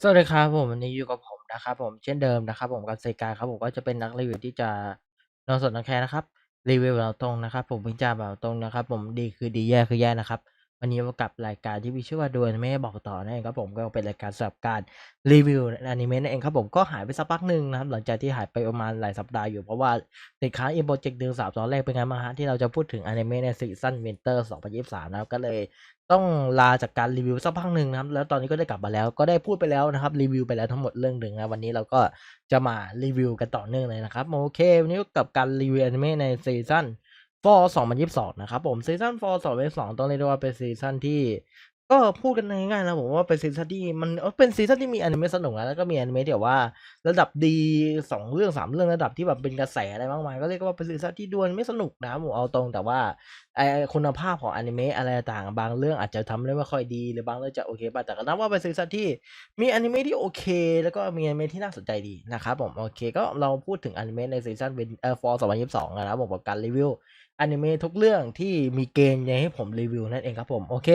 สวัสดีครับผมวันนี้อยู่กับผมนะครับผมเช่นเดิมนะครับผมกับเซกาครับผมก็จะเป็นนักรีวิวที่จะนอนสดนอนแคร์นะครับรีวิวแบบตรงนะครับ ผมพิจารณาแบบตรงนะครับ ผมดีคือดีแย่คือแย่นะครับ วันนี้มากับรายการที่มีชื่อว่าดูอนิเมะบอกต่อนั่นเองครับผมก็เป็นรายการสำหรับการรีวิวอนิเมะนั่นเองครับผมก็หายไปสักพักหนึ่งนะครับหลังจากที่หายไปประมาณหลายสัปดาห์อยู่เพราะว่าติดค้างอีโปรเจกต์เดือนสามตอนแรกเป็นไงบ้าฮะที่เราจะพูดถึงอนิเมะในซีซั่นวินเตอร์2023นะครับก็เลยต้องลาจากการรีวิวสักพักหนึ่งนะครับแล้วตอนนี้ก็ได้กลับมาแล้วก็ได้พูดไปแล้วนะครับรีวิวไปแล้วทั้งหมดเรื่องหนึ่งนะวันนี้เราก็จะมารีวิวกันต่อเนื่องเลยนะครับโอเควันนี้กับการรีวิวอนิเมะในซีซั่น for 2022นยี่สิบสองนะครับผมซีซั่น for 2022ต้องเรียกได้ว่าเป็นซีซั่นที่ ก็พูดกันง่ายๆนะผมว่าเป็นซีซั่นที่มันเป็นซีซั่นที่มีอนิเมะสนุกนะแล้วก็มีอนิเมะที่แบบว่า ระดับดีสองเรื่องสามเรื่องระดับที่แบบเป็นกระแสอะไรมากมายก็เรียกว่าเป็นซีซั่นที่ดวลไม่สนุกนะครับผมเอาตรงแต่ว่าไอคุณภาพของอนิเมะอะไรต่างบางเรื่องอาจจะทำได้ไม่ค่อยดีหรือบางเรื่องจะโอเคป่ะแต่ก็นับว่าเป็นซีซั่นที่มีอนิเมะที่โอเค แล้วก็มีอนิเมะที่น่าสนใจดีนะครับผมโอเคก็เราพูดถึงอนิเมะในซีซั่นเป็นเอ่อ for 2022นะครับผมกับการรีวิว อนิเมะทุกเรื่องที่มีเกณฑ์ให้ผมรีวิวนั่นเองครับผมโอเค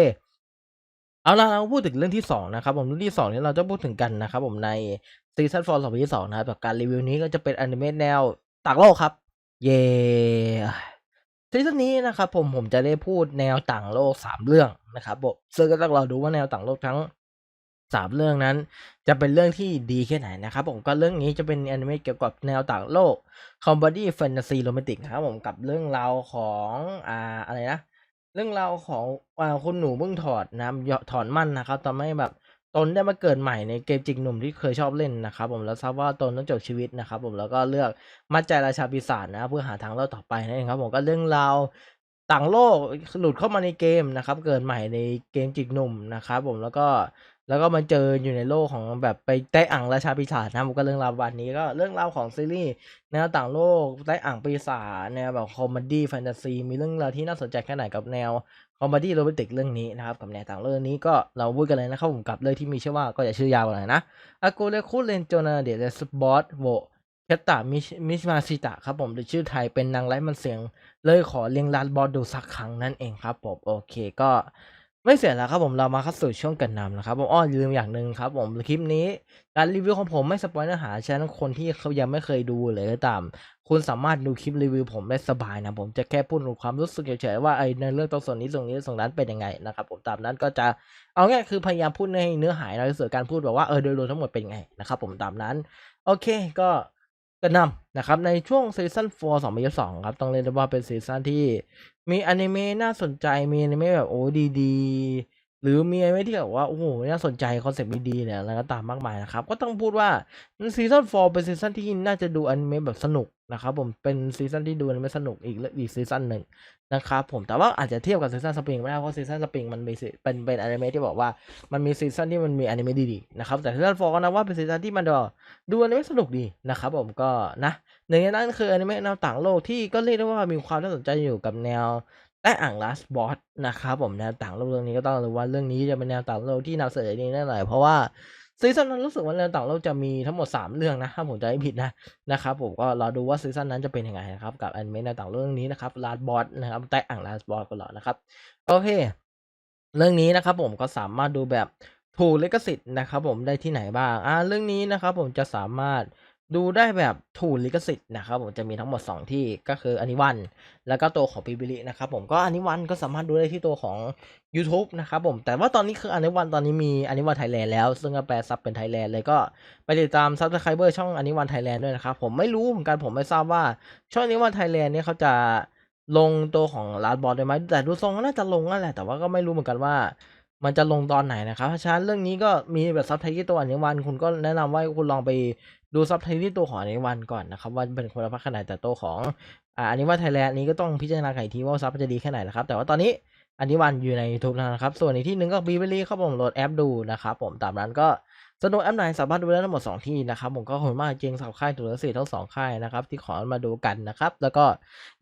เอาล่ะเราพูดถึงเรื่องที่สองนะครับผมเรื่องที่สองนี้เราจะพูดถึงกันนะครับผมในซีซั่นฟอร์2022นะครับการรีวิวนี้ก็จะเป็นอนิเมะแนวต่างโลกครับ เย้ซีซั่นนี้นะครับผมผมจะได้พูดแนวต่างโลกสามเรื่องนะครับผมซึ่งก็ต้องรอดูว่าแนวต่างโลกทั้ง สามเรื่องนั้น จะเป็นเรื่องที่ดีแค่ไหนนะครับผมก็เรื่องนี้จะเป็นอนิเมะเกี่ยวกับแนวต่างโลกคอมเมดี้แฟนตาซีโรแมนติกนะครับผมกับเรื่องราวของอ่าอะไรนะเรื่องราวของอ่าคุณหนูเพิ่งถอดนะถอนมั่นนะครับทำให้แบบตนได้มาเกิดใหม่ในเกมจิกหนุ่มที่เคยชอบเล่นนะครับผมแล้วทราบว่าตนต้องจบชีวิตนะครับผมแล้วก็เลือกมัดใจราชาปีศาจนะเพื่อหาทางรอดต่อไปนั่นเองครับผมก็เรื่องราวต่างโลกหลุดเข้ามาในเกมนะครับ เกิดใหม่ในเกมจิกหนุ่มนะครับผมแล้วก็ แล้วก็มาเจออยู่ในโลกของแบบไปไต้อั่งราชาปีศาจนะครับผมก็เรื่องราววันนี้ก็เรื่องราวของซีรีส์แนวต่างโลกไต้อั่งปีศาจแนวแบบคอมเมดี้แฟนตาซีมีเรื่องราวที่น่าสนใจแค่ไหนกับแนวคอมเมดี้โรแมนติกเรื่องนี้นะครับกับแนวต่างเรื่องนี้ก็เราพูดกันเลยนะครับผมกับเรื่องที่มีชื่อว่าก็จะชื่อยาวหน่อยนะอากูเลคุเรนโจนาเดเดสบอสโวเคตามิมิชมาซิตะครับผมหรือชื่อไทยเป็นนางไร้มันเสียง เลยขอเลียงลานบอสดูสักครั้งนั่นเองครับผมโอเคก็ ไม่เสียแล้วครับผมเรามาเข้าสู่ช่วงกันนำนะครับผมอ้อลืมอย่างหนึ่งครับผมคลิปนี้การรีวิวของผมไม่สปอยเนื้อหาฉะนั้นคนที่เขายังไม่เคยดูเลยก็ตาม คุณสามารถดูคลิปรีวิวผมได้สบายนะผมจะแค่พูดถึงความรู้สึกเฉยๆว่าไอ้ในเรื่องตรงส่วนนี้ตรงนี้ตรงนั้นเป็นยังไงนะครับผมตามนั้นก็จะเอาง่ายคือพยายามพูดในเนื้อหาเราที่สุดการพูดแบบว่าเออโดยรวมทั้งหมดเป็นไงนะครับผมตามนั้นโอเคก็กระนำนะครับในช่วงซีซั่น4 2022ครับต้องเรียกได้ว่าเป็นซีซั่นที่ มีอนิเมะน่าสนใจ มีอนิเมะแบบโอ้ดี หรือมีอนิเมะที่แบบว่า โอ้โห น่าสนใจคอนเซ็ปต์ดีๆเนี่ยอะไรก็ตามมากมายนะครับ ก็ต้องพูดว่าซีซั่น4เป็นซีซั่นที่น่าจะดูอนิเมะแบบสนุกนะครับผมเป็นซีซั่นที่ดูอนิเมะสนุกอีกอีกซีซั่นหนึ่งนะครับผมแต่ว่าอาจจะเทียบกับซีซั่นสปริงไม่ได้เพราะซีซั่นสปริงมันมีเป็นเป็นอนิเมะที่บอกว่ามันมีซีซั่นที่มันมีอนิเมะดีๆนะครับแต่ซีซั่น4ก็นับว่าเป็นซีซั่นที่มันดูอนิเมะสนุกดีนะครับผมก็นะหนึ่งในนั้นคืออนิเมะแนวต่างโลกที่ก็เรียกได้ว่ามีความน่าสนใจอยู่กับแนว ใต้อ่าง Last Boss นะครับผมแนวต่างโลกเรื่องนี้ก็ต้องรู้ว่าเรื่องนี้จะเป็นแนวต่างโลกที่นำเสนอดีแน่หน่อยเพราะว่าซีซั่นนั้นรู้สึกว่าแนวต่างโลกจะมีทั้งหมด 3 เรื่องนะถ้าผมจำไม่ผิดนะนะครับผมก็รอดูว่าซีซั่นนั้นจะเป็นยังไงนะครับกับอนิเมะแนวต่างโลกเรื่องนี้นะครับ Last Boss นะครับใต้อ่าง Last Boss กันหรอนะครับโอเค เรื่องนี้นะครับผมก็สามารถดูแบบถูกลิขสิทธิ์นะครับผมได้ที่ไหนบ้างอ่าเรื่องนี้นะครับผมจะสามารถ ดูได้แบบถูกลิขสิทธิ์นะครับผมจะมีทั้งหมด 2 ที่ก็คืออนนี้วันแล้วก็ตัวของปิบิลินะครับผมก็อนนี้วันก็สามารถดูได้ที่ตัวของ YouTube นะครับผมแต่ว่าตอนนี้คืออนนี้วันตอนนี้มีอนนี้วันไทยแลนด์แล้ว ซึ่งก็แปลซับเป็นไทยแลนด์เลยก็ไปติดตามซับสไครเบอร์ช่องอนนี้วันไทยแลนด์ด้วยนะครับผมไม่รู้เหมือนกันผมไม่ทราบว่าช่องอนนี้วันไทยแลนด์เนี่ยเขาจะลงตัวของลาสบอลได้ไหมแต่ดูทรงก็น่าจะลงนั่นแหละแต่ว่าก็ไม่รู้เหมือนกันว่ามันจะลงตอนไหนนะครับเพราะฉะนั้นเรื่องนี้ก็มีแบบซับไทที่ตัวอนนี้วันคุณก็แนะนำว่าคุณลองไป ดูซับไทที่ตัวของอนนี้วันก่อนนะครับว่าเป็นคุณภาพขนาดแต่ตัวของอ่าอันนี้ว่าไทยแลนด์นี้ก็ต้องพิจารณาไข่ทีว่าซับจะดีแค่ไหนนะครับแต่ว่าตอนนี้อันนี้วันอยู่ใน YouTube แล้วนะครับ ส่วนอีกที่หนึ่งก็บีเบอรี่เข้าผมโหลดแอปดูนะครับผมตามนั้นก็สนุกแอปไหนสามารถดูได้ทั้งหมด 2 ที่นะครับ ผมก็ขอบคุณมากจริงสำหรับค่ายตัวละสี่ทั้งสองค่ายนะครับที่ขอมาดูกันนะครับ แล้วก็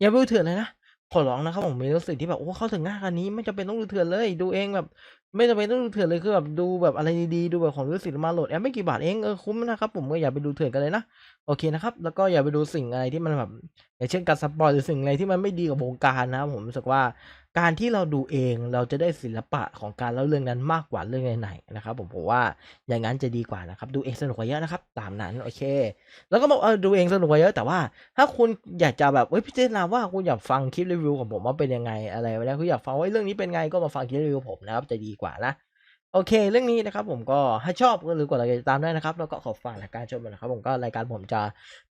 อย่าไปดูเถื่อนเลยนะขอร้องนะครับผมมีรู้สึกที่แบบโอ้เข้าถึงง่ายขนนี้ไม่จำเป็นต้องดูเถื่อนเลย ดูเองแบบ ไม่จำเป็นต้องดูเถื่อนเลยคือแบบดูแบบอะไรดีๆดูแบบของรู้สิมาโหลดแอปไม่กี่บาทเองเออคุ้มนะครับผมก็อย่าไปดูเถื่อนกันเลยนะโอเคนะครับแล้วก็อย่าไปดูสิ่งอะไรที่มันแบบอย่างเช่นการสปอยหรือสิ่งอะไรที่มันไม่ดีกับวงการนะครับผมรู้สึกว่าการที่เราดูเองเราจะได้ศิลปะของการเล่าเรื่องนั้นมากกว่าเรื่องไหนๆนะครับผมผมว่าอย่างนั้นจะดีกว่านะครับดูเองสนุกกว่าเยอะนะครับตามนั้นโอเค แล้วก็บอกเออดูเองสนุกกว่าเยอะแต่ว่า ถ้าคุณอยากจะแบบเฮ้ยพิจารณาว่าคุณอยากฟังคลิปรีวิวของผมว่าเป็นยังไงอะไรวะเนี่ยคุณอยากฟังว่าเรื่องนี้เป็นไงก็มาฟังคลิปรีวิวผมนะครับจะดีกว่านะโอเค เรื่องนี้นะครับผมก็ถ้าชอบก็หรือกดไลค์ติดตามได้นะครับ แล้วก็ขอฝากรายการชมนะครับ ผมก็รายการผมจะ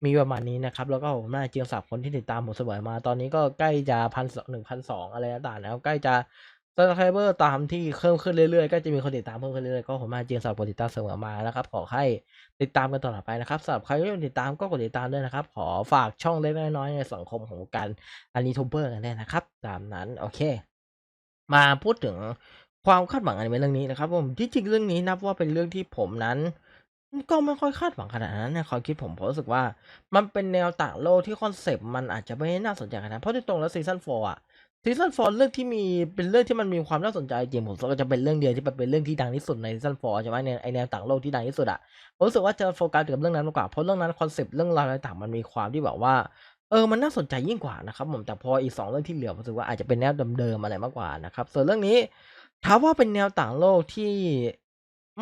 มีประมาณนี้นะครับ แล้วก็ผมน่าเจียงสับคนที่ติดตามผมเสมอมา ตอนนี้ก็ใกล้จะพันหนึ่งพันสองอะไรต่างๆแล้วใกล้จะ subscriber ตามที่เพิ่มขึ้นเรื่อยๆ ก็จะมีคนติดตามเพิ่มขึ้นเรื่อยๆ ก็ผมมาเจียงสับคนติดตามเสมอมานะครับ ขอให้ติดตามกันต่อไปนะครับสำหรับใครที่ติดตามก็กดติดตามด้วยนะครับ ขอฝากช่องเล็กๆน้อยๆในสังคมของการอันนี้ทูเบอร์กันได้นะครับ ตามนั้น โอเค มาพูดถึง ความคาดหวังอนิเมะเรื่องนี้นะครับผมที่จริงเรื่องนี้นับว่าเป็นเรื่องที่ผมนั้น ก็ไม่ค่อยคาดหวังขนาดนั้นในความคิดผมผมรู้สึกว่า มันเป็นแนวต่างโลกที่คอนเซปต์มันอาจจะไม่ได้น่าสนใจขนาดนั้นเพราะที่ตรงแล้วซีซั่น4อะซีซั่น4เรื่องที่มีเป็นเรื่องที่มันมีความน่าสนใจจริงผมก็จะเป็นเรื่องเดียวที่เป็นเรื่องที่ดังที่สุดในซีซั่น4ใช่ไหมในไอแนวต่างโลกที่ดังที่สุดอะผมรู้สึกว่าจะโฟกัสกับเรื่องนั้นมากกว่าเพราะเรื่องนั้นคอนเซปต์เรื่องราวอะไรต่างมันมีความที่แบบว่าเออ มันน่าสนใจยิ่งกว่านะครับผม แต่พออีก 2 เรื่องที่เหลือผมรู้สึกว่าอาจจะเป็นแนวเดิมๆอะไรมากกว่านะครับ ส่วนเรื่องนี้ ถามว่าเป็นแนวต่างโลกที่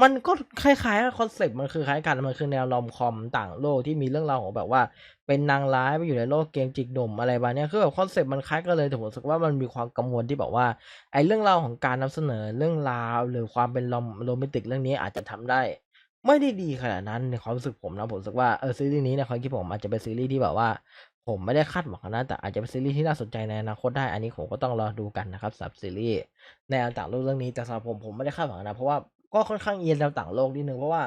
มันก็คล้ายๆคอนเซปต์มันคือคล้ายกันมันคือแนว Rom-com ต่างโลกที่มีเรื่องราวของแบบว่า เป็นนางร้ายไปอยู่ในโลกเกมจิกหนุ่มอะไรประมาณเนี้คือแบบคอนเซปต์มันคล้ายกันเลยแต่ผมรู้สึกว่ามันมีความกังวลที่แบบว่าไอ้เรื่องราวของการนำเสนอเรื่องราว หรือความเป็น rom โรแมนติกเรื่องนี้อาจจะทำได้ ไม่ได้ดีขนาดนั้นในความรู้สึกผมนะผมรู้สึกว่าเออซีรีส์นี้ในความคิดผมอาจจะเป็นซีรีส์ที่แบบว่า ผมไม่ได้คาดหวังนะแต่อาจจะเป็นซีรีส์ที่น่าสนใจในอนาคตได้อันนี้ผมก็ต้องรอดูกันนะครับสำหรับซีรีส์แนวต่างโลกเรื่องนี้แต่สำหรับผมผมไม่ได้คาดหวังนะเพราะว่าก็ค่อนข้างเอียงแนวต่างโลกนิดนึงเพราะว่า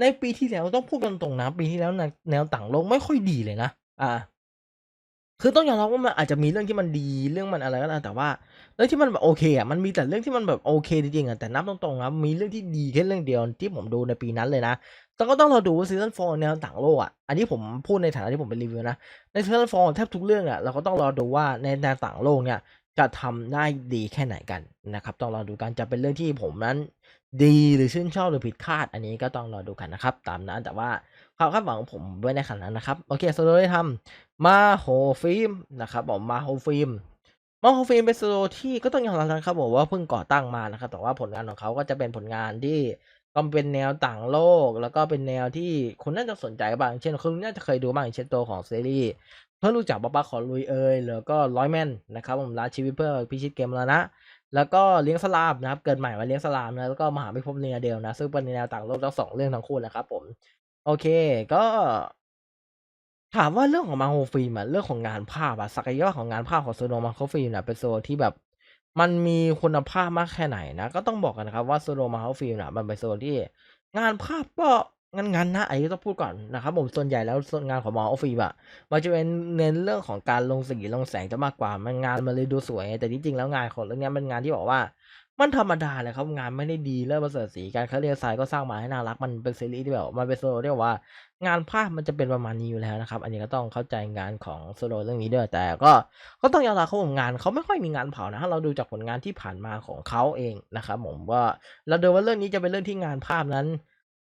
ในปีที่แล้วต้องพูดกันตรงๆนะปีที่แล้วแนวต่างโลกไม่ค่อยดีเลยนะอาคือต้องยอมรับว่ามันอาจจะมีเรื่องที่มันดีเรื่องมันอะไรก็ตามแต่ว่าเรื่องที่มันแบบโอเคอะมันมีแต่เรื่องที่มันแบบโอเคจริงๆอะแต่นับตรงๆนะมีเรื่องที่ดีแค่เรื่องเดียวที่ผมดูในปีนั้นเลยนะ แต่ก็ต้องรอดูว่าซีซั่น4แนวต่างโลกอะอันนี้ผมพูดในฐานะที่ผมเป็นรีวิวนะ ในซีซั่น4แทบทุกเรื่องอะเราก็ต้องรอดูว่าในแนวต่างโลกเนี่ยจะทำได้ดีแค่ไหนกันนะครับ ต้องรอดูกันจะเป็นเรื่องที่ผมนั้น ดีหรือชื่นชอบหรือผิดคาด อันนี้ก็ต้องรอดูกันนะครับ ตามนั้นแต่ว่าความคาดหวังของผมไม่ได้ขนาดนั้นนะครับ โอเคสโตได้ทำมาโฮฟิล์มนะครับผมมาโฮฟิล์มมาโฮฟิล์มเป็นสตูดิโอที่ก็ต้องยอมรับนะครับผมว่าเพิ่งก่อตั้งมานะครับ แต่ว่าผลงานของเขาก็จะเป็นผลงานที่ ก็เป็นแนวต่างโลก แล้วก็เป็นแนวที่คนน่าจะสนใจบ้าง เช่นคุณน่าจะเคยดูบ้างเช่นตัวของซีรีส์เพื่อรู้จักป้าป้าขอลุยเอยแล้วก็ร้อยแมนนะครับผมรักชีวิตเพื่อพิชิตเกมแล้วนะแล้วก็เลี้ยงสลามนะครับ เกิดใหม่มาเลี้ยงสลามนะแล้วก็มหาพิภพเนียเดียวนะ ซึ่งเป็นแนวต่างโลกทั้งสองเรื่องทั้งคู่นะครับผม โอเคก็ ถามว่าเรื่องของมาโฮฟิล์มอะเรื่องของงานภาพอะศักยภาพของงานภาพของโซโนมาโฮฟิล์มเนี่ยเป็นโซที่แบบ มันมีคุณภาพมากแค่ไหนนะ ก็ต้องบอกกันนะครับว่าโซโลมาเฮฟิล์มนะมันเป็นโซนที่ งานภาพก็งั้นๆนะอันนี้ต้องพูดก่อนนะครับผมส่วนใหญ่แล้วส่วนงานของมาโฮฟิล์มอะมันจะเป็นเน้นเรื่องของการลงสีลงแสงจะมากกว่ามันงานมันเลยดูสวย แต่ที่จริงแล้วงานของเรื่องนี้ยเป็นงานที่บอกว่า มันธรรมดาเลยครับงานไม่ได้ดีเลิศประเสริฐศรีการคัดเลือกทรายก็สร้างมาให้น่ารักมันเป็นซีรีส์ที่แบบมันเป็นโซโลที่แบบว่า งานภาพมันจะเป็นประมาณนี้อยู่แล้วนะครับ อันนี้ก็ต้องเข้าใจงานของโซโลเรื่องนี้ด้วยแต่ก็ก็ต้องยอมรับเขางานเขาไม่ค่อยมีงานเผานะถ้าเราดูจากผลงานที่ผ่านมาของเขาเองนะครับผมว่าเราดูว่าเรื่องนี้จะเป็นเรื่องที่งานภาพนั้น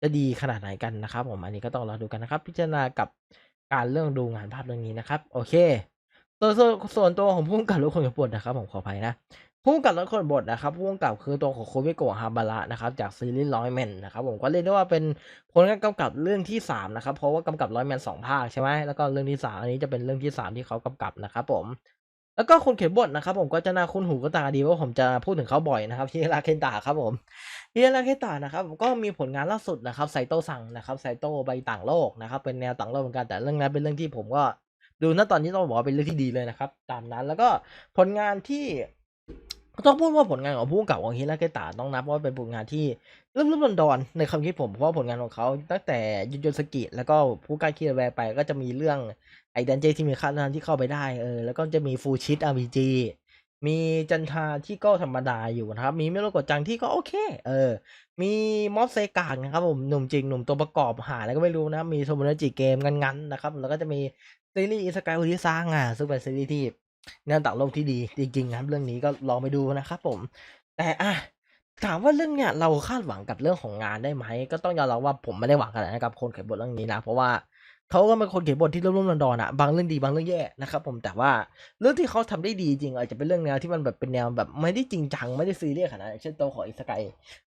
จะดีขนาดไหนกันนะครับผมอันนี้ก็ต้องรอดูกันนะครับ พิจารณากับการเรื่องดูงานภาพเรื่องนี้นะครับ โอเค ส่วส่วนส่วนตัวของผู้กำกับและคนเขียนบทนะครับผมขออภัยนะผู้กำกับและคนเขียนบทนะครับผู้กำกับคือตัวของโคมิโกะฮาบาระนะครับจากซีรีส์ร้อยแมนนะครับผมก็เรียกได้ว่าเป็นผลงานกำกับเรื่องที่สามนะครับเพราะว่ากำกับร้อยแมนสองภาคใช่ไหมแล้วก็เรื่องที่สามอันนี้จะเป็นเรื่องที่สามที่เขากำกับนะครับผมแล้วก็คนเขียนบทนะครับผมก็จะน่าคุ้นหูก็ตาดีว่าผมจะพูดถึงเขาบ่อยนะครับฮิราเคนตะครับผมฮิราเคนตะนะครับก็มีผลงานล่าสุดนะครับไซโตซังนะครับไซโตไปต่างโลกนะครับเป็นแนวต่างโลกเหมือนกันแต่เรื่องนั้นเป็นเรื่องที่ผมก็ ดูณตอนนี้ต้องบอกว่าเป็นเรื่องที่ดีเลยนะครับ ตามนั้นแล้วก็ผลงานที่ต้องพูดว่าผลงานของผู้กำกับของฮิราเกตะต้องนับว่าเป็นผลงานที่ริ่มริ่มดอนในความคิดผมเพราะผลงานของเขาตั้งแต่ยุนยนสกิแล้วก็ผู้ก้าคิดแวร์ไปก็จะมีเรื่องไอ้ดันเจที่มีค่านั้นที่เข้าไปได้เออแล้วก็จะมีฟูชิตอาร์พีจีมีจันทาที่ก็ธรรมดาอยู่นะครับ มีเมโลกะจังที่ก็โอเค เออ มีมอสเซกากนะครับผมหนุ่มจริงหนุ่มตัวประกอบหาแล้วก็ไม่รู้นะ มีโทโมโนจิเกมงันๆนะครับ แล้วก็จะมี ซีรีส์อิสกายอุริซังอะซึ่งเป็นซีรีส์ที่แนวต่างโลกที่ดีจริงๆนะครับ เรื่องนี้ก็ลองไปดูนะครับผม แต่อะถามว่าเรื่องเนี้ยเราคาดหวังกับเรื่องของงานได้ไหม ก็ต้องยอมรับว่าผมไม่ได้หวังขนาดนั้นกับคนเขียนบทเรื่องนี้นะ เพราะว่าเขาก็เป็นคนเขียนบทที่รุ่มๆดอนๆอะบางเรื่องดีบางเรื่องแย่นะครับผมแต่ว่าเรื่องที่เขาทำได้ดีจริงอาจจะเป็นเรื่องแนวที่มันแบบเป็นแนวแบบไม่ได้จริงจังไม่ได้ซีเรียสขนาดเช่นตัวของอิสกาย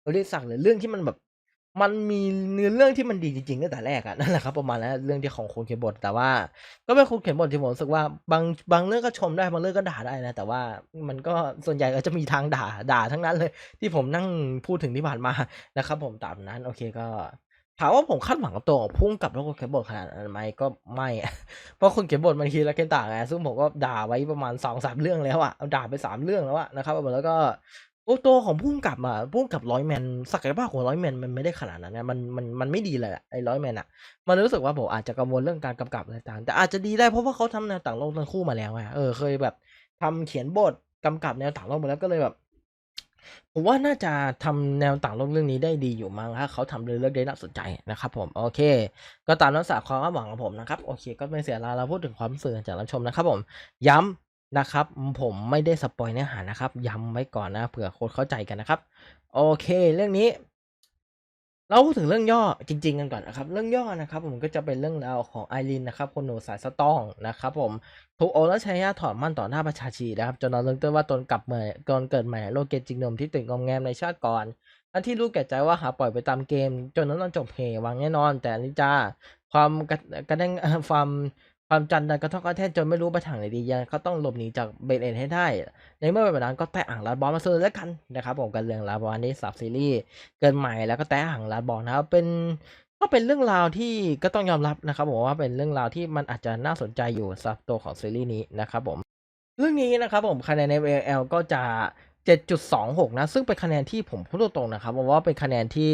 บริษัทหรือเรื่องที่มันแบบ มันมีเนื้อเรื่องที่มันดีจริงๆตั้งแต่แรกอะนั่นแหละครับประมาณนั้นเรื่องที่ของคนเขียนบท แต่ว่า ก็เป็นคนเขียนบทที่ผมรู้สึกว่าบางบางเรื่องก็ชมได้บางเรื่องก็ด่าได้นะ แต่ว่ามันก็ส่วนใหญ่ก็จะมีทางด่าด่าทั้งนั้นเลย ที่ผมนั่งพูดถึงที่ผ่านมานะครับ ผมตามนั้นโอเคก็ถามว่าผมคาดหวังกับตัวของพุ่งกับแล้วคนเขียนบทขนาดนั้นไหมก็ไม่ เพราะคนเขียนบทมันคีราเกนตาไงซึ่งผมก็ด่าไว้ประมาณสองสามเรื่องแล้วอะด่าไปสามเรื่องแล้วอะนะครับแล้วก็ โอ้ตัวของพุ่งกับอะพุ่งกับร้อยแมนศักยภาพของร้อยแมนมันไม่ได้ขนาดนั้นนะมันมันมันไม่ดีเลยอะไอ้ร้อยแมนอะมันรู้สึกว่าผมอาจจะกังวลเรื่องการกำกับอะไรต่างแต่อาจจะดีได้เพราะว่าเขาทำแนวต่างโลกทั้งคู่มาแล้วไงเออเคยแบบทำเขียนบทกำกับแนวต่างโลกมาแล้วก็เลยแบบผมว่าน่าจะทำแนวต่างโลกเรื่องนี้ได้ดีอยู่มั้งถ้าเขาทำเรื่องได้น่าสนใจนะครับผมโอเค ก็ตามนักศึกษาความหวังของผมนะครับโอเค ก็ไม่เสียเวลาเราพูดถึงความรู้สึกจากรับชมนะครับผม ย้ำ นะครับ ผมไม่ได้สปอยเนื้อหานะครับ ย้ำไว้ก่อนนะเผื่อคนเข้าใจกันนะครับ โอเค เรื่องนี้ เราพูดถึงเรื่องย่อจริง ๆ กันก่อนนะครับ เรื่องย่อนะครับ ผมก็จะเป็นเรื่องราวของไอรินนะครับ คนหนูสายสตองนะครับผมถูกโอและชัยยาถอดมั่นต่อหน้าประชาชีนะครับจนเราเริ่มต้นว่าตนกลับเมื่อนเกิดใหม่โลกเกจริงนมที่ตื่นงอมแงมในชาติก่อนอันที่รู้แก่ใจว่าหาปล่อยไปตามเกม จนนั้นจบเพวางแน่นอน แต่นี้จ้าความกระด้งความ ความจันดันกระทอกกระแทกจนไม่รู้ไปทางไหนดียังเขาต้องหลบหนีจากเบนเอ็นให้ได้ ในเมื่อเป็นแบบนั้นก็แตะอ่างลาดบอลมาซื้แล้วกันนะครับผมกันเรื่องลาบอลนี้สับซีรีส์เกินใหม่แล้วก็แตะอ่างลาดบอลนะครับเป็นก็เป็นเรื่องราวที่ก็ต้องยอมรับนะครับผมว่าเป็นเรื่องราวที่มันอาจจะน่าสนใจอยู่สำหรับตัวของซีรีส์นี้นะครับผมเรื่องนี้นะครับผมคะแนนใน VL ก็จะ 7.26 นะ ซึ่งเป็นคะแนนที่ผมพูดตรงๆนะครับว่าเป็นคะแนนที่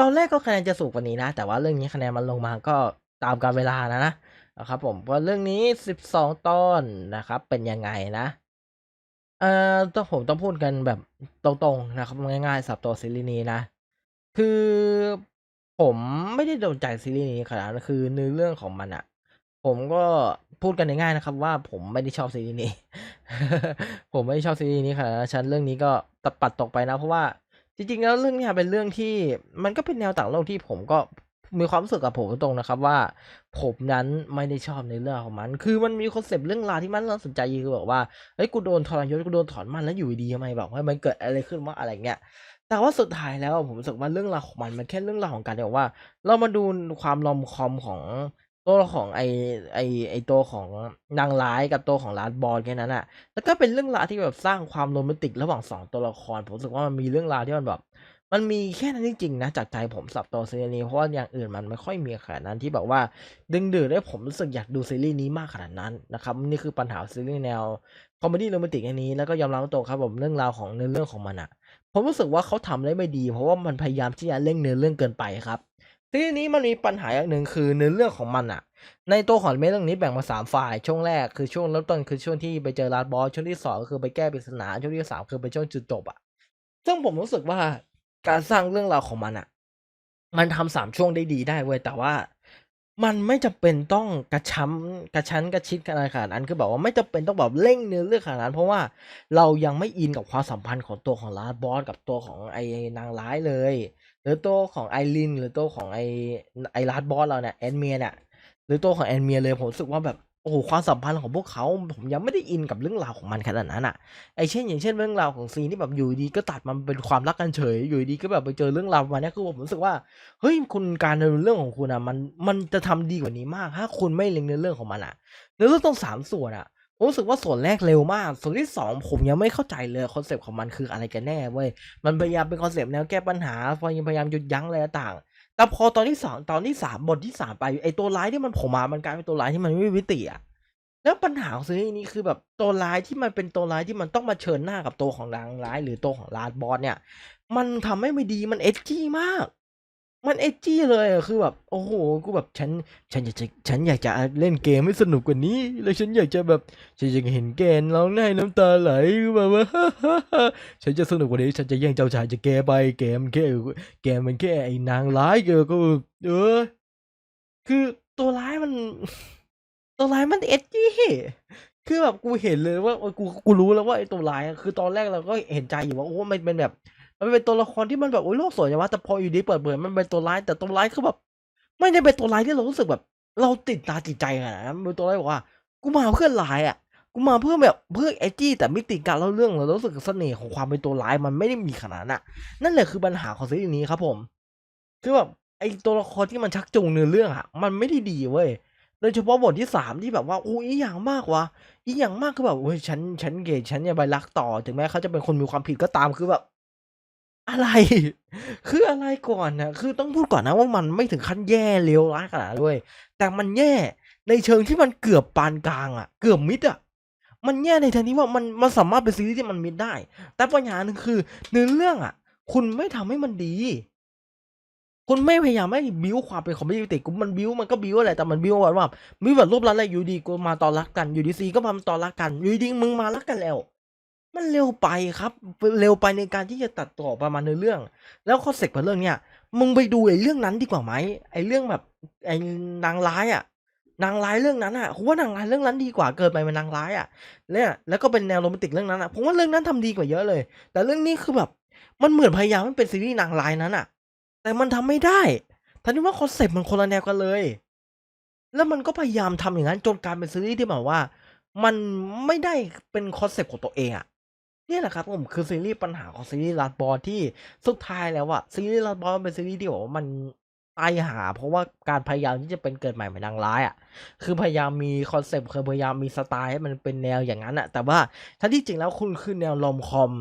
ตอนแรกก็คะแนนจะสูงกว่านี้นะ แต่ว่าเรื่องนี้คะแนนมันลงมาก็ตามกาลเวลานะนะ นะครับผมเพราเรื่องนี้ 12 ตอนนะครับ เป็นยังไงนะเอ่อต้องผมต้องพูดกันแบบตรงๆนะครับง่ายๆสับตัวซีรีส์นี้นะ คือผมไม่ได้โดนใจซีรีส์นี้ขนาดนั้นคือเนื้อเรื่องของมันอะผมก็พูดกันง่ายๆนะครับ ว่าผมไม่ได้ชอบซีรีส์นี้ ผมไม่ได้ชอบซีรีส์นี้ขนาดนั้นฉันเรื่องนี้ก็ตะปัดตกไปนะ เพราะว่าจริงๆแล้วเรื่องนี้เป็นเรื่องที่มันก็เป็นแนวต่างโลกที่ผมก็ มีความรู้สึกกับผมตรงนะครับว่า ผมนั้นไม่ได้ชอบในเรื่องของมัน คือมันมีคอนเซปต์เรื่องราวที่มันน่าสนใจคือแบบว่าเฮ้ยกูโดนทรยศกูโดนถอนมันแล้วอยู่ดีทำไมแบบว่ามันเกิดอะไรขึ้นว่าอะไรเงี้ยแต่ว่าสุดท้ายแล้วผมรู้สึกว่าเรื่องราวของมันมันแค่เรื่องราวของการที่ว่า เรามาดูความรอมคอมของตัวของไอไอไอตัวของนางร้ายกับตัวของลาดบอลแค่นั้นอะแล้วก็เป็นเรื่องราวที่แบบสร้างความโรแมนติกระหว่างสองตัวละคร ผมรู้สึกว่ามันมีเรื่องราวที่มันแบบ มันมีแค่นั้นจริงๆนะจากใจผมสับตัวซีรีส์นี้เพราะว่าอย่างอื่นมันไม่ค่อยมีขนาดนั้นที่แบบว่าดึงดูดให้ผมรู้สึกอยากดูซีรีส์นี้มากขนาดนั้นนะครับนี่คือปัญหาซีรีส์แนวคอมเมดี้โรแมนติกอันนี้แล้วก็ยอมรับตรงครับผมเรื่องราวของเนื้อเรื่องของมันอะผมรู้สึกว่าเขาทำได้ไม่ดี เพราะว่ามันพยายามที่จะเร่งเนื้อเรื่องเกินไปครับซีรีส์นี้มันมีปัญหาอย่างหนึ่งคือเนื้อเรื่องของมันอะในตัวของเมเรื่องนี้แบ่งมาสามฝ่ายช่วงแรกคือช่วงเริ่มต้นคือช่วงที่ไปเจอลาดบอสช่วงที่สองก็คือไปแก้ปริศนาช่วงที่สามคือไปช่วงจุดจบอะซึ่งผมรู้สึกว่า การสร้างเรื่องราวของมันอะมันทำสามช่วงได้ดีได้เว้ยแต่ว่ามันไม่จำเป็นต้องกระช้ำกระชั้นกระชิดขนาดขนาดนั้นคือแบบว่าไม่จำเป็นต้องแบบเร่งเนื้อเรื่องขนาดนั้น เพราะว่าเรายังไม่อินกับความสัมพันธ์ของตัวของลาดบอสกับตัวของไอ้นางร้ายเลย หรือตัวของไอรินหรือตัวของไอไอลาดบอสเราเนี่ยแอนเมียเนี่ยหรือตัวของแอนเมียเลยผมรู้สึกว่าแบบ โอ้โหความสัมพันธ์ของพวกเขาผมยังไม่ได้อินกับเรื่องราวของมันขนาดนั้นอะไอเช่น อย่างเช่นเรื่องราวของซีนที่แบบอยู่ดีก็ตัดมันเป็นความรักกันเฉย อยู่ดีก็แบบไปเจอเรื่องราวมาเนี้ยคือผมรู้สึกว่าเฮ้ยคุณการดำเนินเรื่องของคุณอะมันมันจะทำดีกว่านี้มากถ้าคุณไม่เล็งเนื้อเรื่องของมันอะเนื้อเรื่องต้องสามส่วนอะผมรู้สึกว่าส่วนแรกเร็วมาก ส่วนที่สองผมยังไม่เข้าใจเลยคอนเซปต์ของมันคืออะไรกันแน่เว้ยมันพยายามเป็นคอนเซปต์แนวแก้ปัญหาพยายามพยายามหยุดยั้งอะไรต่าง แต่พอตอนที่สองตอนที่สามบทที่สามไปไอตัวร้ายที่มันผมมามันกลายเป็นตัวร้ายที่มันไม่มีวิติอะแล้วปัญหาของซีรีส์นี้คือแบบตัวร้ายที่มันเป็นตัวร้ายที่มันต้องมาเชิญหน้ากับตัวของนางร้าย หรือตัวของลาดบอสเนี่ย มันทำให้ไม่ดีมันเอจจี้มาก มันเอจี้เลยอะคือแบบโอ้โหกูแบบฉันฉันอยากจะฉันอยากจะเล่นเกมให้สนุกกว่านี้ แล้วฉันอยากจะแบบฉันอยากเห็นแกนร้องไห้น้ำตาไหลแบบว่าฉันจะสนุกกว่านี้ฉันจะแย่งเจ้าชายจะแกไปแกมันแค่แกมันแค่ไอ้นางร้ายแกก็เออคือตัวร้ายมัน ตัวร้ายมันเอจี้คือแบบกูเห็นเลยว่ากูกูรู้แล้วว่าไอ้ตัวร้ายคือตอนแรกเราก็เห็นใจอยู่ว่าโอ้มันเป็นแบบ มันเป็นตัวละครที่มันแบบโอ้ยโลกสวยจังวะแต่พออยู่ดีเปิดเผยมันเป็นตัวร้ายแต่ตัวร้ายคือแบบ ไม่ได้เป็นตัวร้ายที่เรารู้สึกแบบ เราติดตาติดใจขนาดนั้นมันเป็นตัวร้ายบอกว่ากูมาเพื่อร้ายอะกูมาเพื่อแบบเพื่อไอจี้แต่มิติการเล่าเรื่องเรารู้สึกเสน่ห์ของความเป็นตัวร้ายมันไม่ได้มีขนาดนั้นอะ นั่นแหละคือปัญหาของซีรีส์นี้ครับผม คือแบบไอตัวละครที่มันชักจูงเนื้อเรื่องอะมันไม่ได้ดีเว้ยโดยเฉพาะบทที่สามที่แบบว่าอู้อีอย่างมากวะอีอย่างมากคือแบบเฮ้ยฉันฉันเกลียดฉันอย่าไปรักต่อ ถึงแม้เขาจะเป็นคนมีความผิดก็ตามคือแบบ อะไร คืออะไรก่อนนะคือต้องพูดก่อนนะว่ามันไม่ถึงขั้นแย่เลวร้ายขนาดด้วย แต่มันแย่ในเชิงที่มันเกือบปานกลางอะเกือบมิดอะมันแย่ในทางที่ว่ามันมันสามารถเป็นซีรีส์ที่มันมิดได้ แต่ปัญหาหนึ่งคือเนื้อเรื่องอะคุณไม่ทำให้มันดี คุณไม่พยายามไม่บิวความเป็นคอมเมดี้ติกูมันบิวมันก็บิวอะไรแต่มันบิวว่าบิวแบบรูปลักษณ์อะไรอยู่ดีกูมาตอนรักกันอยู่ดีซีก็มาตอนรักกันอยู่ดีมึงมารักกันแล้ว มันเร็วไปครับ เร็วไปในการที่จะตัดต่อประมาณในเรื่อง แล้วคอนเซ็ปต์ของเรื่องเนี้ยมึงไปดูไอ้เรื่องนั้นดีกว่าไหมไอ้เรื่องแบบไอ้นางร้ายอะนางร้ายเรื่องนั้นอะผมว่านางร้ายเรื่องนั้นดีกว่าเกินไปเป็นนางร้ายอะเนี่ยแล้วก็เป็นแนวโรแมนติกเรื่องนั้นอะผมว่าเรื่องนั้นทำดีกว่าเยอะเลย แต่เรื่องนี้คือแบบมันเหมือนพยายามเป็นซีรีส์นางร้ายนั้นอะ แต่มันทำไม่ได้ทั้งที่ว่าคอนเซ็ปต์มันคนละแนวกันเลย แล้วมันก็พยายามทำอย่างนั้นจนกลารเป็นซีรีส์ที่แบบว่า มันไม่ได้เป็นคอนเซ็ปต์ของตัวเองอะ นี่แหละครับผมคือซีรีส์ปัญหาของซีรีส์ลาดบอลที่สุดท้ายแล้วอะซีรีส์ลาดบอลเป็นซีรีส์ที่บอกว่ามันตายหา เพราะว่าการพยายามที่จะเป็นเกิดใหม่เหมือนนางร้ายอะคือพยายามมีคอนเซปต์คือพยายามมีสไตล์ให้มันเป็นแนวอย่างนั้นอะแต่ว่าถ้าที่จริงแล้วคุณคือแนวลอมคอม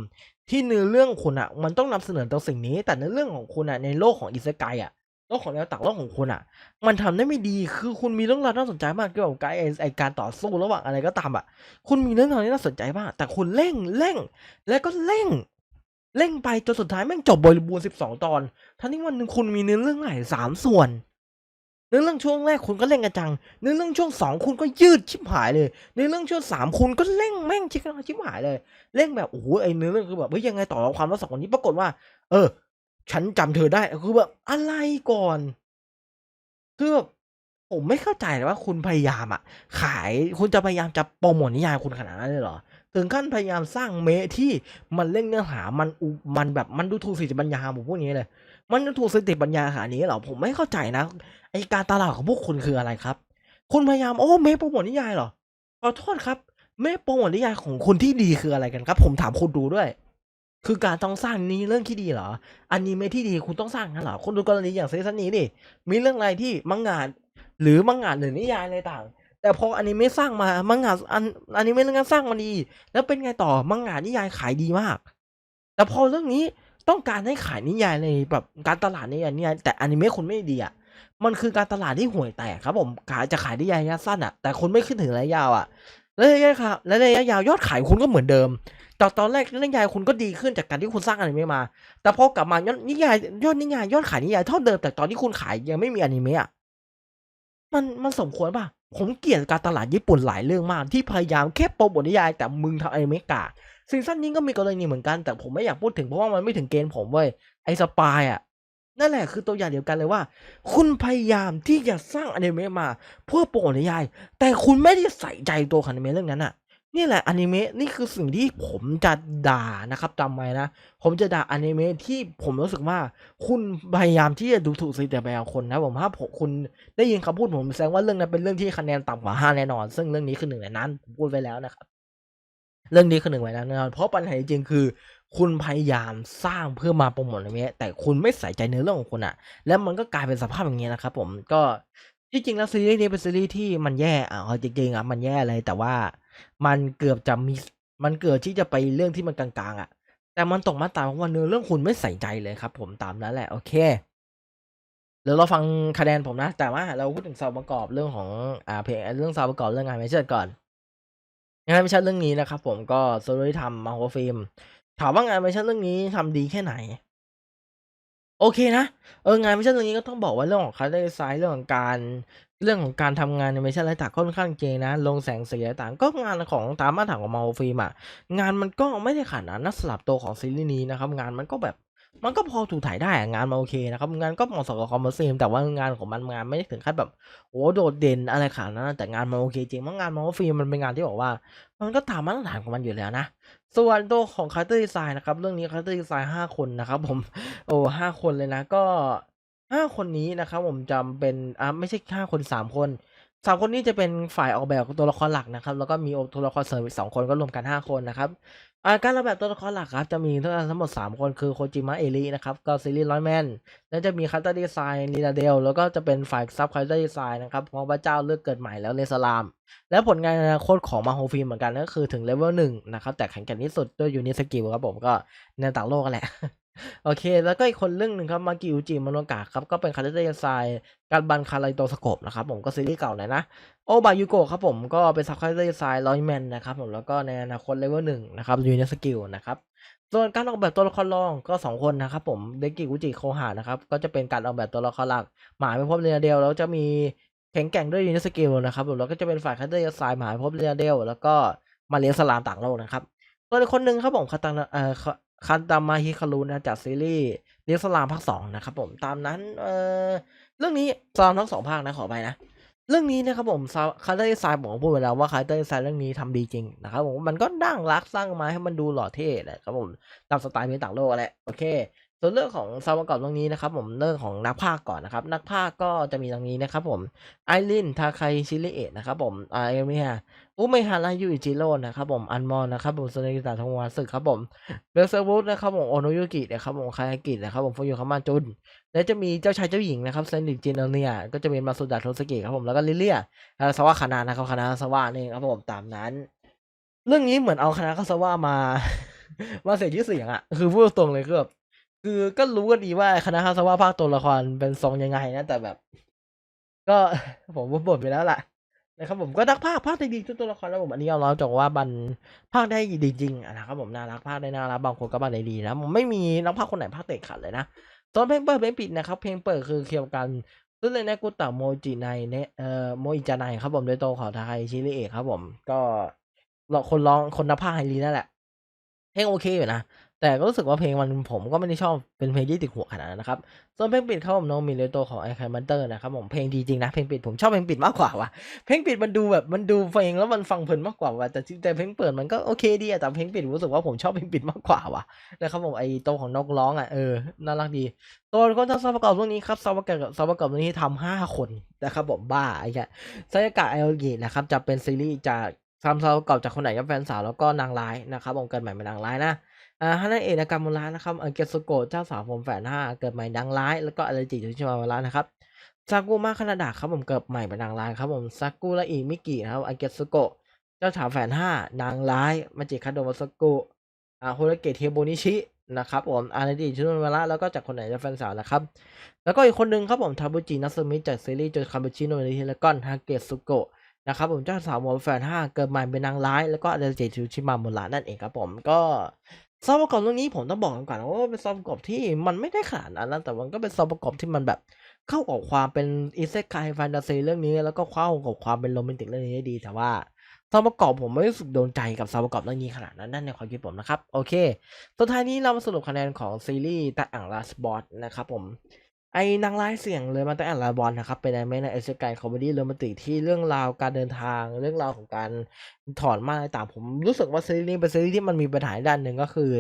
ที่เนื้อเรื่องคุณอะมันต้องนำเสนอตัวสิ่งนี้ แต่เนื้อเรื่องของคุณอะในโลกของอิสกายอะ โลกของแนวต่างโลกของคุณอะ มันทำได้ไม่ดี คือคุณมีเรื่องราวน่าสนใจมากเกี่ยวกับการไอไอการต่อสู้ระหว่างอะไรก็ตามอะคุณมีเรื่องราวที่น่าสนใจมาก แต่คุณเร่งเร่ง แล้วก็เร่ง เร่งไปจนสุดท้ายแม่งจบบริบูรณ์สิบสองตอน ทั้งที่วันหนึ่งคุณมีเนื้อเรื่องหลายสามส่วนเนื้อเรื่องช่วงแรกคุณก็เร่งกันจังเนื้อเรื่องช่วงสองคุณก็ยืดชิบหายเลยเนื้อเรื่องช่วงสามคุณก็เร่งแม่งชิบชิบหายเลย เร่งแบบโอ้โหไอเนื้อเรื่องคือแบบเฮ้ยยังไงต่อความรักสองคนนี้ปรากฏว่า เออ ฉันจำเธอได้คือแบบอะไรก่อน คือแบบผมไม่เข้าใจเลยว่าคุณพยายามอะ ขายคุณจะพยายามจะโปรโมทนิยายคุณขนาดนั้นเลยเหรอ ถึงขั้นพยายามสร้างเมที่มันเล่นเนื้อหามันอุมันแบบมันดูถูกสติปัญญาผมพูดอย่างนี้เลย มันดูถูกสติปัญญาขนาดนี้เหรอผมไม่เข้าใจนะไอการตลาดของพวกคุณคืออะไรครับ คุณพยายามโอ้เมโปรโมทนิยายเหรอขอโทษครับเมโปรโมทนิยายของคุณที่ดีคืออะไรกันครับ ผมถามคุณดูด้วย คือการต้องสร้างนี้เรื่องที่ดีเหรอ อันิเมะที่ดีคุณต้องสร้างงั้นเหรอคุณดูกรณีอย่างเซซันนี้ดิ มีเรื่องอะไรที่มังงะหรือมังงะหรือนิยายอะไรต่าง แต่พออันิเมะสร้างมามังงะอันอันิเมะเรื่องนั้นสร้างมาดี แล้วเป็นไงต่อมังงะนิยายขายดีมาก แต่พอเรื่องนี้ต้องการให้ขายนิยายในแบบการตลาดในิยายนิยายแต่อนิเมะคุณไม่ดีอะมันคือการตลาดที่ห่วยแตกครับผมขายจะขายนิยายระยะสั้นอะแต่คุณไม่ขึ้นถึงระยะยาวอะแล้วระยะยาวและระยะยาวยอดขายคุณก็เหมือนเดิม ตอนตอนแรกนิยายคุณก็ดีขึ้นจากการที่คุณสร้างอนิเมะมา แต่พอกลับมายอดนิยายยอดนิยายยอดขายนิยายเท่าเดิมแต่ตอนที่คุณขายยังไม่มีอนิเมะมันมันสมควรป่ะ ผมเกลียดการตลาดญี่ปุ่นหลายเรื่องมาก ที่พยายามแค่โปรโมทนิยายแต่มึงทำอนิเมะกาซีซั่นนี้ก็มีกรณีเหมือนกัน แต่ผมไม่อยากพูดถึงเพราะว่ามันไม่ถึงเกณฑ์ผมเว้ยไอสปายอะนั่นแหละคือตัวอย่างเดียวกันเลยว่า คุณพยายามที่จะสร้างอนิเมะมา เพื่อโปรโมทนิยาย แต่คุณไม่ได้ใส่ใจตัวองอนิเมะเรื่องนั้นอะ นี่แหละอนิเมะนี่คือสิ่งที่ผมจะด่านะครับจำไว้นะ ผมจะด่าอนิเมะที่ผมรู้สึกว่า คุณพยายามที่จะดูถูกสถิติไปของคนนะผมถ้าคุณได้ยินคำพูดผมแสดงว่าเรื่องนั้นเป็นเรื่องที่คะแนนต่ำกว่าห้าแน่นอน ซึ่งเรื่องนี้คือหนึ่งในนั้นผมพูดไว้แล้วนะครับ เรื่องนี้คือหนึ่งในนั้นแน่นอนเพราะปัญหาจริงๆคือ คุณพยายามสร้างเพื่อมาโปรโมทอนิเมะแต่คุณไม่ใส่ใจเนื้อเรื่องของคุณอะแล้วมันก็กลายเป็นสภาพอย่างนี้นะครับ ผมก็ที่จริงแล้วซีรีส์นี้เป็นซีรีส์ที่มันแย่อะจริงๆอะมันแย่เลยแต่ว่า มันเกือบจะมีมันเกือบที่จะไปเรื่องที่มันกลางๆอะ แต่มันตกมาตามว่าเนื้อเรื่องคุณไม่ใส่ใจเลยครับ ผมตามนั้นแหละโอเคเดี๋ยวเราฟังคะแนนผมนะ แต่ว่าเราพูดถึงซาวประกอบเรื่องของอ่าเพลงเรื่องซาวประกอบเรื่องงานไม่เชิดก่อนงานไม่ใช่เรื่องนี้นะครับผมก็โซลูทำมาโฮฟิล์มถามว่างานไม่ใช่เรื่องนี้ทำดีแค่ไหน โอเคนะ เอองานไม่ใช่เรื่องนี้ก็ต้องบอกว่าเรื่องของคาแรคเตอร์ไซส์เรื่องของการเรื่องของการทำงานไม่ใช่อะไรต่างค่อนข้างเจนะ ลงแสงสีต่างก็งานของตามมาตรฐานของมาโฮฟิล์มอะงานมันก็ไม่ได้ขนาดนั้นสลับตัวของซีรีส์นี้นะครับงานมันก็แบบ มันก็พอถูกถ่ายได้งานมันโอเคนะครับงานก็เหมาะสมกับคอมเมอร์เซียมแต่ว่างานของมันงานไม่ได้ถึงขั้นแบบโอ้โดดเด่นอะไรขนาดนั้นแต่งานมันโอเคจริงเพราะงานมันก็ฟิล์มมันเป็นงานที่บอกว่า มันก็ตามมาตรฐานของมันอยู่แล้วนะ ส่วนตัวของคาแรคเตอร์ดีไซน์นะครับเรื่องนี้คาแรคเตอร์ดีไซน์ห้าคนนะครับผมโอ้ห้าคนเลยนะก็ห้าคนนี้นะครับผมจำเป็นอ่าไม่ใช่ห้าคนสามคน สามคนนี้จะเป็นฝ่ายออกแบบตัวละครหลักนะครับ แล้วก็มีตัวละครเสริมอีกสองคนก็รวมกันห้าคนนะครับการออกแบบตัวละครหลักครับจะมีทั้งหมดสามคนคือโคจิมะเอรินะครับก็ซีรีส์ร้อยแมนแล้วจะมีคารคเตอร์ดีไซน์นีนาเดลแล้วก็จะเป็นฝ่ายซับคารคเตอร์ดีไซน์นะครับของพระเจ้าเลือกเกิดใหม่แล้วเลสลาม และผลงานอนาคตของมาโฮฟิลเหมือนกันก็คือถึงเลเวลหนึ่งนะครับแต่แข็งแกร่งที่สุดด้วยยูนิสกิลครับผมก็ในต่างโลกกันแหละ โอเค แล้วก็อีกคนเรื่องหนึ่งครับมากิอุจิมโนกะครับ ก็เป็นคารคเตอร์ดีไซน์การบันคาไลโตสโคปนะครับผมก็ซีรีส์เก่าหน่อยนะ โอบายูโกะครับผมก็เป็นซับคารคเตอร์ดีไซน์ร้อยแมนนะครับผมแล้วก็ในอนาคตเลเวลหนึ่งนะครับยูนิสกิลนะครับส่วนการออกแบบตัวละครรองก็ 2 คนนะครับผมเดกิกุจิโคฮานะครับก็จะเป็นการออกแบบตัวละครหลัก หมาไม่พบเรียนเดียวแล้วจะมีแข็งแกร่งด้วยยูนิสกิลนะครับผมแล้วก็จะเป็นฝ่ายคัตเตอร์ดีไซน์หมาไม่พบเรียนเดียวแล้วก็มาเลี้ยงสลามต่างโลกนะครับส่วอีกคนหนึ่งครับผมคาตังเอ่อ คันตามาฮิคารุนะจากซีรีส์เลียสลามภาคสองนะครับผมตามนั้นเออเรื่องนี้สลามทั้งสองภาคนะขอไปนะ เรื่องนี้นะครับผมคารคเตอร์ดีไซน์ผมก็พูดไปแล้วว่าคารคเตอร์ดีไซน์เรื่องนี้ทำดีจริงนะครับผมมันก็ดั้งรักสร้างมาให้มันดูหล่อเท่แหละครับผมตามสไตล์เพลงต่างโลกแหละโอเคส่วนเรื่องของซาวประกอบเรื่องนี้นะครับผมเรื่องของนักพากย์ก่อนนะครับ นักพากย์ก็จะมีดังนี้นะครับผมไอรินทาคาชิริเอะนะครับผมไอเมีย อุเมฮารายูอิจิโร่นะครับผมอันมอนนะครับผมโซเนกิตะทงวาสึครับผมเบลเซอร์วูดนะครับผมโอโนยุกินะครับผมคายากินะครับผมฟูยุคามาจุนแล้วจะมีเจ้าชายเจ้าหญิงนะครับเซนดิจินเนียก็จะเป็นมาสุดาโทสกิครับผมแล้วก็ลิเลียสวะคณะนะครับคณะสวะนี่ครับผมตามนั้น เรื่องนี้เหมือนเอาคณะคาสวะมามาเสียชื่อเสียงอะคือพูดตรงเลยคือแบบคือก็รู้กันดีว่าคณะคาสวะภาคตัวละครเป็นทรงยังไงนะแต่แบบ ก็ผมบ่นไปแล้วล่ะ นะครับผมก็นักภาคภาคได้ดีทุกตัวละครแล้วผมอันนี้เอาเราจากว่ามันภาคได้ดีจริงอะนะครับผมน่ารักภาคได้น่ารักบางคนก็ภาคได้ดีนะผมไม่มีนักภาคคนไหนภาคเตะขาดเลยนะตอนเพลงเปิดเพลงปิดนะครับเพลงเปิดคือเกี่ยวกันซึ่งเลยนะกุตะโมจิไนเนเอ่อโมอิจาไนครับผมโดยโตขอไทยชิริเอะครับผมก็คนร้องคนนับภาคไฮรีนั่นแหละเพลงโอเคอยู่นะ แต่ก็รู้สึกว่าเพลงมันผมก็ไม่ได้ชอบเป็นเพลงที่ติดหูขนาดนั้นนะครับ ส่วนเพลงปิดครับผมโนมิเลโตของไอคายมันเตอร์นะครับผมเพลงดีจริงนะเพลงปิดผมชอบเพลงปิดมากกว่าว่ะเพลงปิดมันดูแบบมันดูเพลงแล้วมันฟังเพลินมากกว่าว่ะแต่แต่เพลงเปิดมันก็โอเคดีอะแต่เพลงปิดรู้สึกว่าผมชอบเพลงปิดมากกว่าว่ะนะครับผมไอโตของนกร้องอะเออน่ารักดีตัวคนทำซาวประกอบเรื่องนี้ครับซาวประกอบซาวประกอบเรื่องนี้ทำห้าคนนะครับผมบ้าไอ้แค่ซายากะไอโอเกินะครับจะเป็นซีรีส์จากทำซาวประกอบจากคนไหนกับแฟนสาวแล้วก็นางร้ายนะครับผมเกิดใหม่เป็นนางร้ายนะ อ่าฮานาเอะนากามุระนะครับเอเกสุโกะเจ้าสาวผมแฝดห้าเกิดใหม่นางร้าย แล้วก็อาราจิทุชิมาวาระนะครับซากุมะคานาดะครับผมเกิดใหม่เป็นนางร้ายครับผมซากุระอิมิกินะครับอาเกสุโกะเจ้าสาวแฝดห้านางร้ายมาจิคาโดมาสกุอ่าโฮราเกะเทโบนิชินะครับผมอาราจิทุชิมาวาระแล้วก็จากคนไหนกับแฟนสาวนะครับ แล้วก็อีกคนหนึ่งครับผมทาบุจินัสมิจากซีรีส์จคาบุชิโนเนฮิแล้วก็ฮาเกสุโกะนะครับผมเจ้าสาวหมแฟนห้าเกิดใหม่เป็นนางร้าย แล้วก็อาราจิทุชิมามุระนั่นเองครับผมก็ ซอฟต์ประกอบเรื่องนี้ผมต้องบอกก่อนว่าเป็นซอฟต์ประกอบที่มันไม่ได้ขนาดนั้นนะแต่มันก็เป็นซอฟต์ประกอบที่มันแบบเข้ากับความเป็นอิเซคายแฟนตาซีเรื่องนี้ แล้วก็เข้ากับความเป็นโรแมนติกเรื่องนี้ได้ดี แต่ว่าซอฟต์ประกอบผมไม่รู้สึกโดนใจกับซอฟต์ประกอบเรื่องนี้ขนาดนั้นนั่นในความคิดผมนะครับ โอเคสุดท้ายนี้เรามาสรุปคะแนนของซีรีส์ตะอ่างลาสบอสนะครับผม ไอ้นางร้ายเสียงเลยมาแต่แอนลาบอลนะครับ เป็นไอนิเมะในเอเชียคอมเมดี้โรแมนติกที่เรื่องราวการเดินทางเรื่องราวของการถอนมาอะไรต่างผมรู้สึกว่าซีรีส์นี้เป็นซีรีส์ที่มันมีปัญหาด้านหนึ่งก็คือ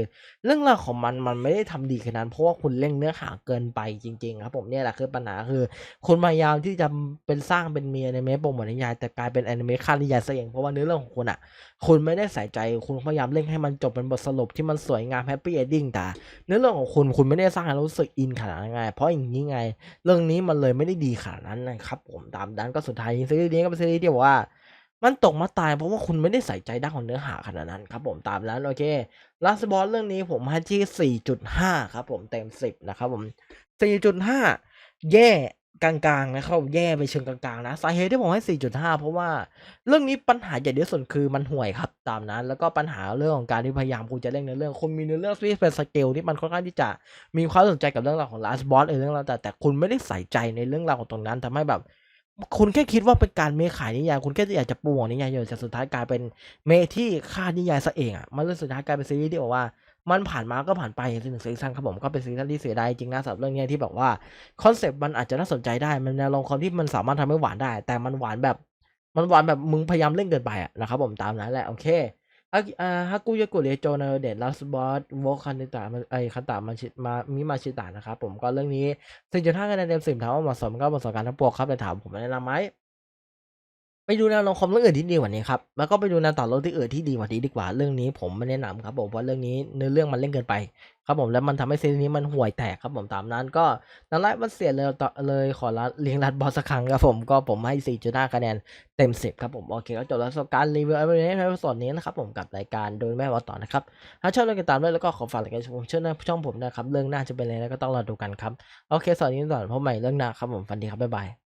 เรื่องราวของมันมันไม่ได้ทำดีขนาดเพราะว่าคุณเร่งเนื้อหาเกินไปจริง ๆ ครับ ผมเนี่ยแหละคือปัญหาคือ คุณพยายามที่จะเป็นสร้างเป็นเมียในเมะโปรโมทนิยายแต่กลายเป็นแอนิเมะค่านิยายซะเองเพราะว่าเนื้อเรื่องของคุณอะ คุณไม่ได้ใส่ใจ คุณพยายามเร่งให้มันจบเป็นบทสรุปที่มันสวยงามแฮปปี้เอนดิ้งแต่เนื้อเรื่องของคุณคุณไม่ได้สร้างให้รู้สึกอินขนาดนั้นไง เพราะอย่างนี้ไง เรื่องนี้มันเลยไม่ได้ดีขนาดนั้นนะครับผมตามนั้นก็สุดท้ายซีรีส์นี้ก็เป็นซีรีส์ที่ว่ามันตกมาตายเพราะว่าคุณไม่ได้ใส่ใจด้านของเนื้อหาขนาดนั้นครับผมตามนั้นโอเคลาสบอสเรื่องนี้ผมให้ที่ 4.5 ครับผมเต็ม 10 นะครับผม 4.5 แย่ กลางๆนะครับแย่ไปเชิงกลางๆนะสาเหตุที่ผมให้ 4.5 เพราะว่าเรื่องนี้ปัญหาใหญ่ที่สุดคือมันห่วยครับตามนั้น แล้วก็ปัญหาเรื่องของการที่พยายามคุณจะเล่นในเรื่องคุณมีเนื้อเรื่องที่เป็นสเกลที่มันค่อนข้างที่จะมีความสนใจกับเรื่องราวของลาสบอสเออเรื่องราวแต่แต่คุณไม่ได้ใส่ใจในเรื่องราวของตรงนั้นทำให้แบบ คุณแค่คิดว่าเป็นการเมขายนิยายคุณแค่อยากจะปูของนิยายอยู่แต่สุดท้ายกลายเป็นเมที่ฆ่านิยายซะเองอะมันเลยสุดท้ายกลายเป็นซีรีส์ที่บอกว่า มันผ่านมาก็ผ่านไปซีซั่นซีซั่นครับผมก็เป็นซีซั่นที่เสียดายจริงนะสำหรับเรื่องเนี้ยที่แบบว่าคอนเซปต์มันอาจจะน่าสนใจได้ มันแนวลงคอมที่มันสามารถทำให้หวานได้ แต่มันหวานแบบ มันหวานแบบมึงพยายามเล่นเกินไปอะนะครับผมตามนั้นแหละโอเคอากิอ่าฮากุยากุเรโจนาเดตลัสบอสโวคันติตะมันไอคันตะมันชิมามิมาชิตะนะครับผมก็เรื่องนี้สิ่งจุดห้าคะแนนเต็มสิบถามว่าเหมาะสมก็เหมาะสมกันทั้งปวงครับแต่ถามผมแนะนำไหม ไปดูแนวโน้มคอมเรื่องอื่นที่ดีกว่านี้ครับ แล้วก็ไปดูแนวต่อรถที่อื่นที่ดีกว่านี้ดีกว่า เรื่องนี้ผมไม่แนะนำครับผมเพราะเรื่องนี้เนื้อเรื่องมันเล่นเกินไป ครับผม แล้วมันทำให้ซีรีส์นี้มันห่วยแตกครับผมตามนั้น ก็นันไลฟ์มันเสียเลยต่อเลยขอรัดเลี้ยงรัดบอสสักครั้งครับผม ก็ผมให้4.5คะแนนเต็ม10ครับผม โอเคก็จบแล้วสำหรับการรีวิวอะไรนี้ในส่วนนี้นะครับผมกับรายการโดยแม่วอต่อนะครับ ถ้าชอบเรื่องติดตามด้วยแล้วก็ขอฝากรายการชมช่อในช่องผมนะครับ เรื่องหน้าจะเป็นอะไรก็ต้องรอดูกันครับ โอเคสวัสดีก่อนพบใหม่เรื่องหน้าครับผมฟันดีครับบ๊ายบาย